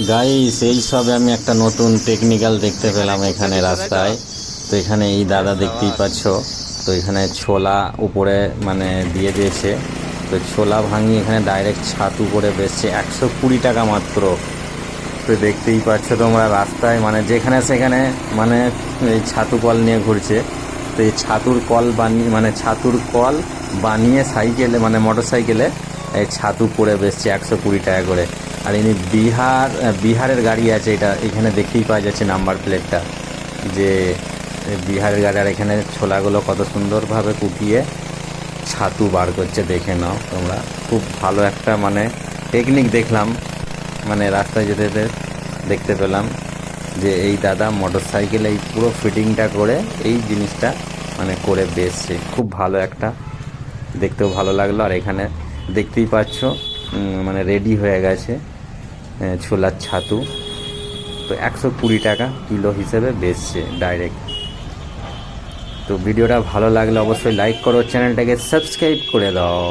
Guys এই সবে আমি একটা নতুন টেকনিক্যাল দেখতে পেলাম এখানে রাস্তায়। তো এখানে এই দাদা দেখতেই পাচ্ছ। তো এখানে ছোলা উপরে মানে দিয়ে দিয়েছে। তো ছোলা ভাঙি এখানে ডাইরেক্ট ছাতু করে বেচছে। একশো কুড়ি টাকা মাত্র। তো দেখতেই পাচ্ছ তোমরা রাস্তায় মানে যেখানে সেখানে মানে এই ছাতু কল নিয়ে ঘুরছে। তো এই ছাতুর কল বানিয়ে মানে ছাতুর কল বানিয়ে সাইকেলে মানে মোটর সাইকেলে এই ছাতু করে বেচছে একশো কুড়ি টাকা করে। আর ইনি বিহার বিহারের গাড়ি আছে, এটা এখানে দেখতেই পাওয়া যাচ্ছে নাম্বার প্লেটটা, যে বিহারের গাড়ি আর এখানে ছোলাগুলো কত সুন্দরভাবে কুপিয়ে ছাতু বার করছে, দেখে নাও তোমরা। খুব ভালো একটা মানে টেকনিক দেখলাম মানে রাস্তায় যেতে যেতে দেখতে পেলাম, যে এই দাদা মোটর সাইকেলে এই পুরো ফিটিংটা করে এই জিনিসটা মানে করে বেসছে। খুব ভালো একটা, দেখতেও ভালো লাগল। আর এখানে দেখতেই পাচ্ছ মানে রেডি হয়ে গেছে ছোলার ছাতু। তো একশো কুড়ি টাকা কিলো হিসেবে বেচছে ডাইরেক্ট তো ভিডিওটা ভালো লাগলে অবশ্যই লাইক করো চ্যানেলটাকে সাবস্ক্রাইব করে দাও।